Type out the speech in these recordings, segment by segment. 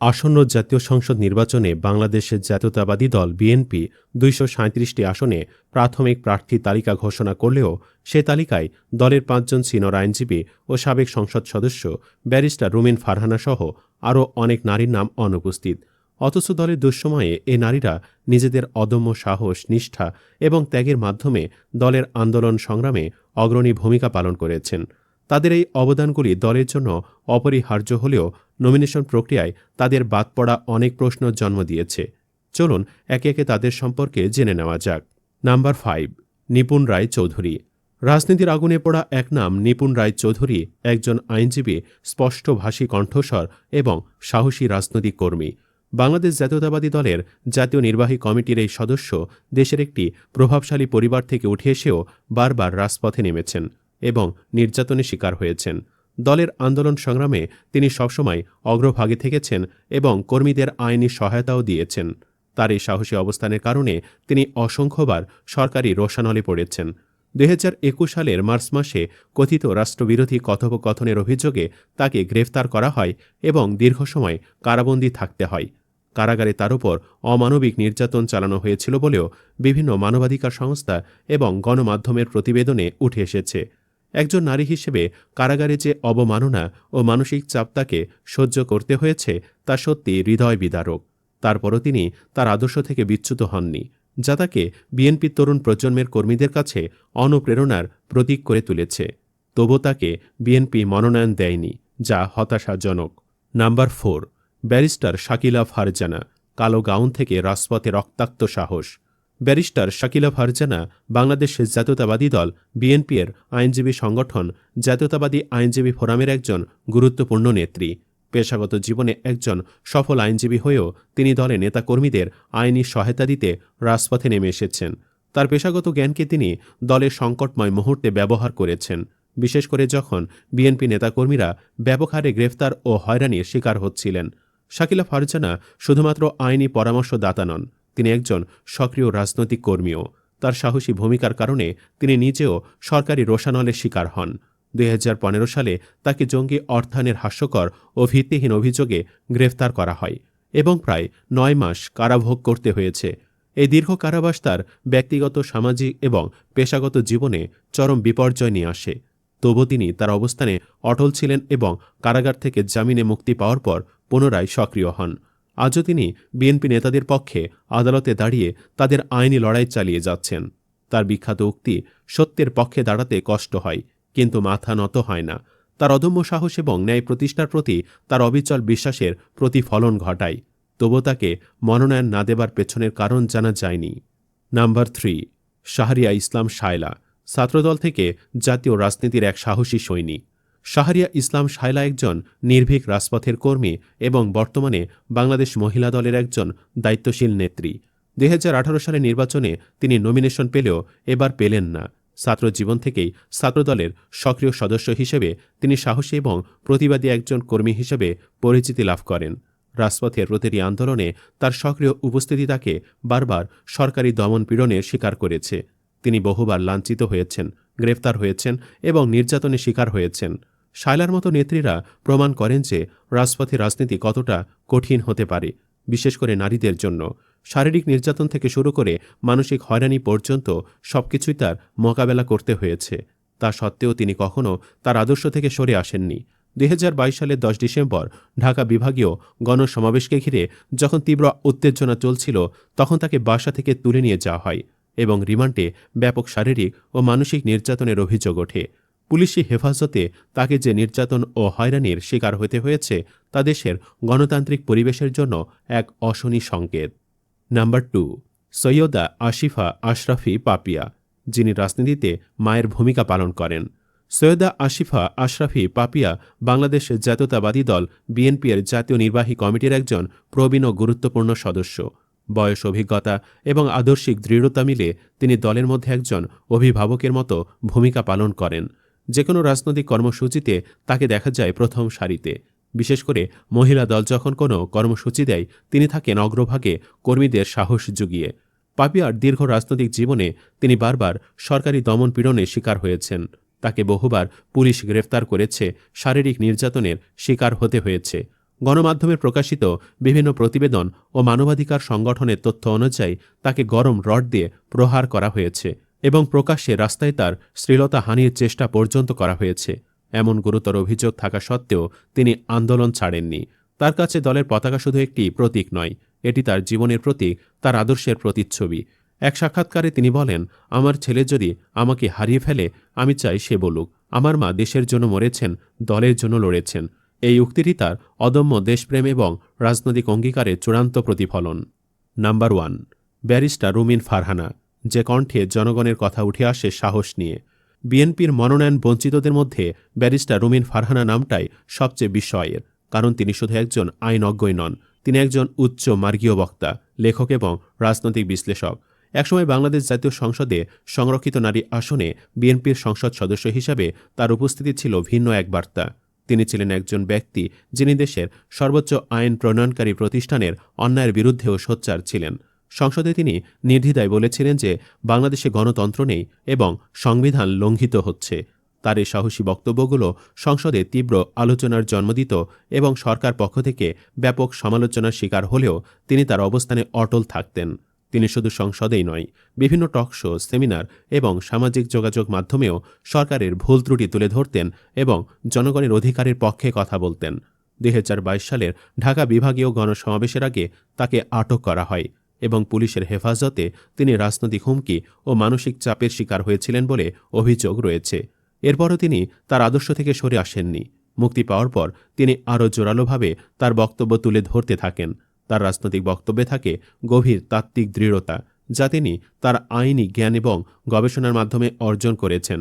আসন্ন জাতীয় সংসদ নির্বাচনে বাংলাদেশের জাতীয়তাবাদী দল বিএনপি দুইশো সাঁত্রিশটি আসনে প্রাথমিক প্রার্থী তালিকা ঘোষণা করলেও সে তালিকায় দলের পাঁচজন সিনিয়র আইনজীবী ও সাবেক সংসদ সদস্য, ব্যারিস্টার রুমিন ফারহানা সহ আরও অনেক নারীর নাম অনুপস্থিত। অথচ দলের দুঃসময়ে এ নারীরা নিজেদের অদম্য সাহস, নিষ্ঠা এবং ত্যাগের মাধ্যমে দলের আন্দোলন সংগ্রামে অগ্রণী ভূমিকা পালন করেছেন। তাদের এই অবদানগুলি দলের জন্য অপরিহার্য হলেও নমিনেশন প্রক্রিয়ায় তাদের বাদ পড়া অনেক প্রশ্ন জন্ম দিয়েছে। চলুন একে একে তাদের সম্পর্কে জেনে নেওয়া যাক। Number five Nipun Roy Chowdhury. রাজনীতির আগুনে পড়া এক নাম নিপুণ রায় চৌধুরী একজন আইনজীবী স্পষ্টভাষী কণ্ঠস্বর এবং সাহসী রাজনৈতিক কর্মী। বাংলাদেশ জাতীয়তাবাদী দলের জাতীয় নির্বাহী কমিটির এই সদস্য দেশের একটি প্রভাবশালী পরিবার থেকে উঠে এসেও বারবার রাজপথে নেমেছেন। এবং নির্যাতনের শিকার হয়েছেন। দলের আন্দোলন সংগ্রামে তিনি সবসময় অগ্রভাগে থেকেছেন এবং কর্মীদের আইনি সহায়তাও দিয়েছেন। তার এই সাহসী অবস্থানের কারণে তিনি অসংখ্যবার সরকারি রোশানলে পড়েছেন। দু হাজার একুশ সালের মার্চ মাসে কথিত রাষ্ট্রবিরোধী কথোপকথনের অভিযোগে তাকে গ্রেফতার করা হয় এবং দীর্ঘ সময় কারাবন্দী থাকতে হয়। কারাগারে তার উপর অমানবিক নির্যাতন চালানো হয়েছিল বলেও বিভিন্ন মানবাধিকার সংস্থা এবং গণমাধ্যমের প্রতিবেদনে উঠে এসেছে। একজন নারী হিসেবে কারাগারে যে অবমাননা ও মানসিক চাপ তাকে সহ্য করতে হয়েছে, তা সত্যি হৃদয় বিদারক। তারপরও তিনি তার আদর্শ থেকে বিচ্যুত হননি, যা তাকে বিএনপির তরুণ প্রজন্মের কর্মীদের কাছে অনুপ্রেরণার প্রতীক করে তুলেছে। তবু তাকে বিএনপি মনোনয়ন দেয়নি, যা হতাশাজনক। Number four, barrister Shakila Farzana, কালো গাউন থেকে রাজপথে রক্তাক্ত সাহস। ব্যারিস্টার শাকিলা ফারজানা বাংলাদেশের জাতীয়তাবাদী দল বিএনপির আইনজীবী সংগঠন, জাতীয়তাবাদী আইনজীবী ফোরামের একজন গুরুত্বপূর্ণ নেত্রী। পেশাগত জীবনে একজন সফল আইনজীবী হয়েও তিনি দলে নেতাকর্মীদের আইনি সহায়তা দিতে রাজপথে নেমে এসেছেন। তার পেশাগত জ্ঞানকে তিনি দলের সংকটময় মুহূর্তে ব্যবহার করেছেন। বিশেষ করে যখন বিএনপি নেতাকর্মীরা ব্যাপক হারে গ্রেফতার ও হয়রানির শিকার হচ্ছিলেন। শাকিলা ফারজানা শুধুমাত্র আইনি পরামর্শদাতা নন তিনি একজন সক্রিয় রাজনৈতিক কর্মীও। তার সাহসী ভূমিকার কারণে তিনি নিজেও সরকারি রোষানলের শিকার হন। দুই হাজার পনেরো সালে তাকে জঙ্গি অর্থায়নের হাস্যকর ও ভিত্তিহীন অভিযোগে গ্রেফতার করা হয় এবং প্রায় নয় মাস কারাভোগ করতে হয়েছে। এই দীর্ঘ কারাবাস তার ব্যক্তিগত, সামাজিক এবং পেশাগত জীবনে চরম বিপর্যয় নিয়ে আসে। তবু তিনি তার অবস্থানে অটল ছিলেন এবং কারাগার থেকে জামিনে মুক্তি পাওয়ার পর পুনরায় সক্রিয় হন। আজও তিনি বিএনপি নেতাদের পক্ষে আদালতে দাঁড়িয়ে তাদের আইনি লড়াই চালিয়ে যাচ্ছেন। তার বিখ্যাত উক্তি, সত্যের পক্ষে দাঁড়াতে কষ্ট হয়, কিন্তু মাথা নত হয় না। তার অদম্য সাহস এবং ন্যায় প্রতিষ্ঠার প্রতি তার অবিচল বিশ্বাসের প্রতিফলন ঘটায়। তবু তাকে মনোনয়ন না দেবার পেছনের কারণ জানা যায়নি। নাম্বার থ্রি, শাহরিয়া ইসলাম শায়লা, ছাত্রদল থেকে জাতীয় রাজনীতির এক সাহসী সৈনিক। শাহরিয়া ইসলাম শায়লা একজন নির্ভীক রাজপথের কর্মী এবং বর্তমানে বাংলাদেশ মহিলা দলের একজন দায়িত্বশীল নেত্রী। দুই সালের নির্বাচনে তিনি নমিনেশন পেলেও এবার পেলেন না। ছাত্র জীবন থেকেই ছাত্রদলের সক্রিয় সদস্য হিসেবে তিনি সাহসী এবং প্রতিবাদী একজন কর্মী হিসেবে পরিচিতি লাভ করেন। রাজপথের প্রতিটি আন্দোলনে তার সক্রিয় উপস্থিতি তাকে বারবার সরকারি দমন পীড়নের শিকার করেছে। তিনি বহুবার লাঞ্ছিত হয়েছেন, গ্রেফতার হয়েছেন এবং নির্যাতনের শিকার হয়েছেন। শায়লার মতো নেত্রীরা প্রমাণ করেন যে রাজপথে রাজনীতি কতটা কঠিন হতে পারে, বিশেষ করে নারীদের জন্য। শারীরিক নির্যাতন থেকে শুরু করে মানসিক হয়রানি পর্যন্ত সবকিছুই তার মোকাবেলা করতে হয়েছে। তা সত্ত্বেও তিনি কখনও তার আদর্শ থেকে সরে আসেননি। দুই হাজার বাইশ সালের দশ ডিসেম্বর ঢাকা বিভাগীয় গণসমাবেশকে ঘিরে যখন তীব্র উত্তেজনা চলছিল, তখন তাকে বাসা থেকে তুলে নিয়ে যাওয়া হয় এবং রিমান্ডে ব্যাপক শারীরিক ও মানসিক নির্যাতনের অভিযোগ ওঠে। পুলিশি হেফাজতে তাকে যে নির্যাতন ও হয়রানির শিকার হতে হয়েছে, তা দেশের গণতান্ত্রিক পরিবেশের জন্য এক অশনি সংকেত। নাম্বার টু, সৈয়দা আশিফা আশরাফি পাপিয়া, যিনি রাজনীতিতে মায়ের ভূমিকা পালন করেন। সৈয়দা আশিফা আশরাফি পাপিয়া বাংলাদেশ জাতীয়তাবাদী দল বিএনপির জাতীয় নির্বাহী কমিটির একজন প্রবীণ ও গুরুত্বপূর্ণ সদস্য। বয়স, অভিজ্ঞতা এবং আদর্শিক দৃঢ়তা মিলে তিনি দলের মধ্যে একজন অভিভাবকের মতো ভূমিকা পালন করেন। যে কোনো রাজনৈতিক কর্মসূচিতে তাকে দেখা যায় প্রথম সারিতে। বিশেষ করে মহিলা দল যখন কোনো কর্মসূচি দেয়, তিনি থাকেন অগ্রভাগে কর্মীদের সাহস জুগিয়ে। পাপিয়ার দীর্ঘ রাজনৈতিক জীবনে তিনি বারবার সরকারি দমন পীড়নের শিকার হয়েছেন। তাকে বহুবার পুলিশ গ্রেফতার করেছে, শারীরিক নির্যাতনের শিকার হতে হয়েছে। গণমাধ্যমে প্রকাশিত বিভিন্ন প্রতিবেদন ও মানবাধিকার সংগঠনের তথ্য অনুযায়ী তাকে গরম রড দিয়ে প্রহার করা হয়েছে। এবং প্রকাশ্যে রাস্তায় তার শ্লীলতা হানির চেষ্টা পর্যন্ত করা হয়েছে। এমন গুরুতর অভিযোগ থাকা সত্ত্বেও তিনি আন্দোলন ছাড়েননি। তার কাছে দলের পতাকা শুধু একটি প্রতীক নয়, এটি তার জীবনের প্রতীক, তার আদর্শের প্রতিচ্ছবি। এক সাক্ষাৎকারে তিনি বলেন, আমার ছেলে যদি আমাকে হারিয়ে ফেলে, আমি চাই সে বলুক, আমার মা দেশের জন্য মরেছেন, দলের জন্য লড়েছেন। এই উক্তিটি তার অদম্য দেশপ্রেম এবং রাজনৈতিক অঙ্গীকারের চূড়ান্ত প্রতিফলন। Number one, barrister Rumeen Farhana. যে কণ্ঠে জনগণের কথা উঠে আসে সাহস নিয়ে। বিএনপির মনোনয়ন বঞ্চিতদের মধ্যে ব্যারিস্টার রুমিন ফারহানা নামটাই সবচেয়ে বিস্ময়ের, কারণ তিনি শুধু একজন আইনজ্ঞই নন, তিনি একজন উচ্চ মার্গীয় বক্তা, লেখক এবং রাজনৈতিক বিশ্লেষক। একসময় বাংলাদেশ জাতীয় সংসদে সংরক্ষিত নারী আসনে বিএনপির সংসদ সদস্য হিসাবে তার উপস্থিতি ছিল ভিন্ন এক বার্তা। তিনি ছিলেন একজন ব্যক্তি যিনি দেশের সর্বোচ্চ আইন প্রণয়নকারী প্রতিষ্ঠানের অন্যায়ের বিরুদ্ধেও সোচ্চার ছিলেন। সংসদে তিনি নির্দ্বিধায় বলেছিলেন যে বাংলাদেশে গণতন্ত্র নেই এবং সংবিধান লঙ্ঘিত হচ্ছে। তার এই সাহসী বক্তব্যগুলো সংসদে তীব্র আলোচনার জন্ম দিত এবং সরকার পক্ষ থেকে ব্যাপক সমালোচনার শিকার হলেও তিনি তার অবস্থানে অটল থাকতেন। তিনি শুধু সংসদেই নয়, বিভিন্ন টকশো সেমিনার এবং সামাজিক যোগাযোগ মাধ্যমেও সরকারের ভুল ত্রুটি তুলে ধরতেন এবং জনগণের অধিকারের পক্ষে কথা বলতেন। দুই হাজার বাইশ সালের ঢাকা বিভাগীয় গণসমাবেশের আগে তাকে আটক করা হয়। এবং পুলিশের হেফাজতে তিনি রাজনৈতিক হুমকি ও মানসিক চাপের শিকার হয়েছিলেন বলে অভিযোগ রয়েছে। এরপরও তিনি তার আদর্শ থেকে সরে আসেননি। মুক্তি পাওয়ার পর তিনি আরও জোরালোভাবে তার বক্তব্য তুলে ধরতে থাকেন। তার রাজনৈতিক বক্তব্যে থাকে গভীর তাত্ত্বিক দৃঢ়তা, যা তিনি তার আইনি জ্ঞান এবং গবেষণার মাধ্যমে অর্জন করেছেন।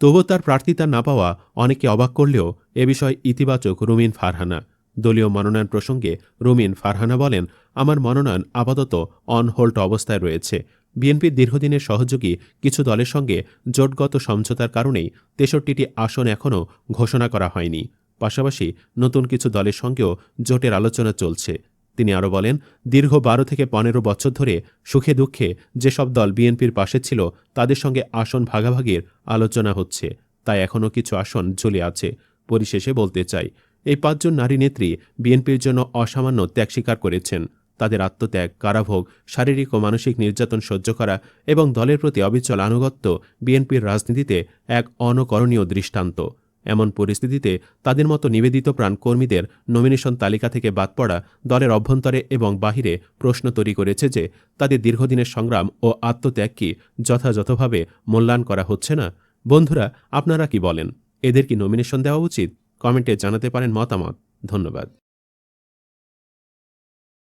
তবুও তার প্রার্থিতা না পাওয়া অনেকে অবাক করলেও এ বিষয় ইতিবাচক রুমিন ফারহানা দলীয় মনোনয়ন প্রসঙ্গে রুমিন ফারহানা বলেন, আমার মনোনয়ন আপাতত অন হোল্ড অবস্থায় রয়েছে। বিএনপির দীর্ঘদিনের সহযোগী কিছু দলের সঙ্গে জোটগত সমঝোতার কারণেই তেষট্টিটি আসন এখনও ঘোষণা করা হয়নি। পাশাপাশি নতুন কিছু দলের সঙ্গেও জোটের আলোচনা চলছে। তিনি আরও বলেন, দীর্ঘ বারো থেকে পনেরো বছর ধরে সুখে দুঃখে যেসব দল বিএনপির পাশে ছিল, তাদের সঙ্গে আসন ভাগাভাগির আলোচনা হচ্ছে। তাই এখনও কিছু আসন ঝুলে আছে। পরিশেষে বলতে চাই এই পাঁচজন নারী নেত্রী বিএনপির জন্য অসামান্য ত্যাগ স্বীকার করেছেন। তাদের আত্মত্যাগ, কারাভোগ, শারীরিক ও মানসিক নির্যাতন সহ্য করা এবং দলের প্রতি অবিচল আনুগত্য বিএনপির রাজনীতিতে এক অনকরণীয় দৃষ্টান্ত। এমন পরিস্থিতিতে তাদের মতো নিবেদিত প্রাণ কর্মীদের নমিনেশন তালিকা থেকে বাদ পড়া দলের অভ্যন্তরে এবং বাহিরে প্রশ্ন তৈরি করেছে যে, তাদের দীর্ঘদিনের সংগ্রাম ও আত্মত্যাগ কি যথাযথভাবে মূল্যায়ন করা হচ্ছে না? বন্ধুরা, আপনারা কি বলেন? এদের কি নমিনেশন দেওয়া উচিত? কমেন্টে জানাতে পারেন মতামত। ধন্যবাদ।